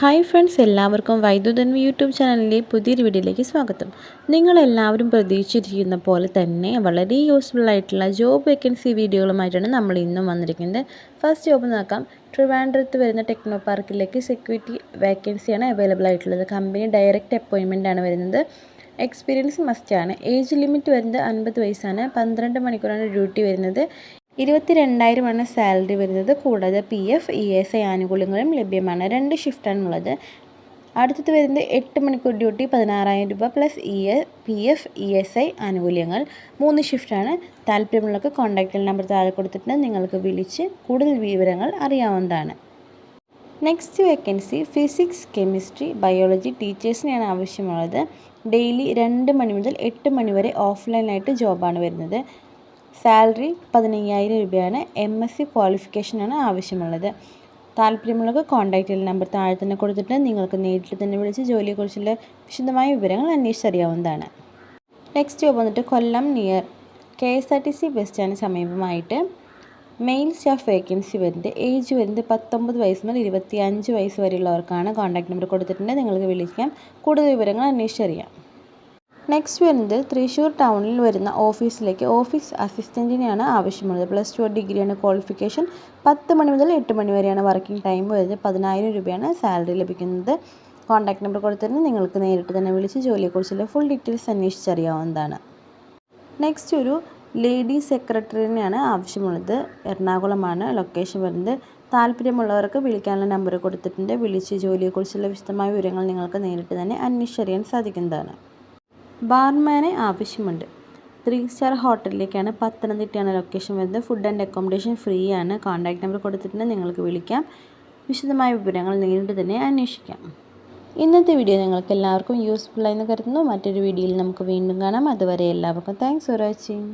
Hi friends എല്ലാവർക്കും വൈദ്യുതൻ YouTube ചാനലിലെ പുതിയൊരു വീഡിയോയിലേക്ക് സ്വാഗതം. നിങ്ങളെല്ലാവരും പ്രതീക്ഷിച്ചിരിക്കുന്ന പോലെ തന്നെ വളരെ യൂസ്ഫുൾ ആയിട്ടുള്ള ജോബ് വേക്കൻസി വീഡിയോകളുമായിട്ടാണ് നമ്മൾ ഇന്നും വന്നിരിക്കുന്നത്. ഫസ്റ്റ് ജോബ് നോക്കാം. ട്രിവാൻഡ്രത്ത് വരുന്ന ടെക്നോ പാർക്കിലേക്ക് സെക്യൂരിറ്റി വേക്കൻസിയാണ് അവൈലബിൾ ആയിട്ടുള്ളത്. കമ്പനി ഡയറക്റ്റ് അപ്പോയിൻമെന്റ് ആണ് വരുന്നത്. എക്സ്പീരിയൻസ് മസ്റ്റാണ് ഏജ് ലിമിറ്റ് വരുന്നത് അൻപത് വയസ്സാണ്. പന്ത്രണ്ട് മണിക്കൂറാണ് ഡ്യൂട്ടി വരുന്നത്. ഇരുപത്തി രണ്ടായിരമാണ് സാലറി വരുന്നത്. കൂടാതെ P F E S I ആനുകൂല്യങ്ങളും ലഭ്യമാണ്. രണ്ട് ഷിഫ്റ്റാണുള്ളത് അടുത്തത് വരുന്നത് എട്ട് മണിക്കൂർ ഡ്യൂട്ടി പതിനാറായിരം രൂപ plus E A P F E S I ആനുകൂല്യങ്ങൾ. മൂന്ന് ഷിഫ്റ്റാണ് താല്പര്യമുള്ളവർക്ക് കോൺടാക്റ്റ് നമ്പർ താഴെ കൊടുത്തിട്ടുണ്ട്. നിങ്ങൾക്ക് വിളിച്ച് കൂടുതൽ വിവരങ്ങൾ അറിയാവുന്നതാണ്. Next vacancy physics chemistry biology ടീച്ചേഴ്സിനെയാണ് ആവശ്യമുള്ളത്. ഡെയിലി രണ്ട് മണി മുതൽ എട്ട് മണി വരെ ഓഫ്ലൈനായിട്ട് ജോബാണ് വരുന്നത്. സാലറി പതിനയ്യായിരം രൂപയാണ് എം എസ് സി ക്വാളിഫിക്കേഷനാണ് ആവശ്യമുള്ളത്. താല്പര്യമുള്ളവർക്ക് കോൺടാക്റ്റ് ചെയ്യുന്ന നമ്പർ താഴെ തന്നെ കൊടുത്തിട്ട് നിങ്ങൾക്ക് നേരിട്ട് തന്നെ വിളിച്ച് ജോലിയെക്കുറിച്ചുള്ള വിശദമായ വിവരങ്ങൾ അന്വേഷിച്ചറിയാവുന്നതാണ്. നെക്സ്റ്റ് ജോബ് വന്നിട്ട് Kollam near K S R T C bus സമീപമായിട്ട് male staff vacancy വരുന്നത് ഏജ് വരുന്നത് പത്തൊമ്പത് വയസ്സ് മുതൽ ഇരുപത്തി അഞ്ച് വയസ്സ് വരെയുള്ളവർക്കാണ് കോൺടാക്ട് നമ്പർ കൊടുത്തിട്ടുണ്ട്. നിങ്ങൾക്ക് വിളിക്കാം. കൂടുതൽ വിവരങ്ങൾ അന്വേഷിച്ചറിയാം. നെക്സ്റ്റ് വരുന്നത് തൃശ്ശൂർ ടൗണിൽ വരുന്ന ഓഫീസിലേക്ക് ഓഫീസ് അസിസ്റ്റന്റിനെയാണ് ആവശ്യമുള്ളത്. പ്ലസ് ടു ഡിഗ്രിയാണ് ക്വാളിഫിക്കേഷൻ. പത്ത് മണി മുതൽ എട്ട് മണി വരെയാണ് വർക്കിംഗ് ടൈം. വരുന്നത് പതിനായിരം രൂപയാണ് സാലറി ലഭിക്കുന്നത്. കോൺടാക്ട് നമ്പർ കൊടുത്തിരുന്നു. നിങ്ങൾക്ക് നേരിട്ട് തന്നെ വിളിച്ച് ജോലിയെക്കുറിച്ചുള്ള ഫുൾ ഡീറ്റെയിൽസ് അന്വേഷിച്ചറിയാവുന്നതാണ്. നെക്സ്റ്റ് ഒരു ലേഡി സെക്രട്ടറിനെയാണ് ആവശ്യമുള്ളത്. എറണാകുളമാണ് ലൊക്കേഷൻ വരുന്നത്. താല്പര്യമുള്ളവർക്ക് വിളിക്കാനുള്ള നമ്പർ കൊടുത്തിട്ടുണ്ട്. വിളിച്ച് ജോലിയെക്കുറിച്ചുള്ള വിശദമായ വിവരങ്ങൾ നിങ്ങൾക്ക് നേരിട്ട് തന്നെ അന്വേഷിച്ചറിയാൻ സാധിക്കുന്നതാണ്. ബാർമാനെ ആവശ്യമുണ്ട്. ത്രീ സ്റ്റാർ ഹോട്ടലിലേക്കാണ് പത്തനംതിട്ടയാണ് ലൊക്കേഷൻ വരുന്നത്. ഫുഡ് ആൻഡ് അക്കോമഡേഷൻ ഫ്രീ ആണ് കോൺടാക്ട് നമ്പർ കൊടുത്തിട്ടുണ്ട്. നിങ്ങൾക്ക് വിളിക്കാം. വിശദമായ വിവരങ്ങൾ നേരിട്ട് തന്നെ അന്വേഷിക്കാം. ഇന്നത്തെ വീഡിയോ നിങ്ങൾക്ക് എല്ലാവർക്കും യൂസ്ഫുൾ ആയെന്ന് കരുതുന്നു. മറ്റൊരു വീഡിയോയിൽ നമുക്ക് വീണ്ടും കാണാം. അതുവരെ എല്ലാവർക്കും താങ്ക്സ് ഫോർ വാച്ചിങ്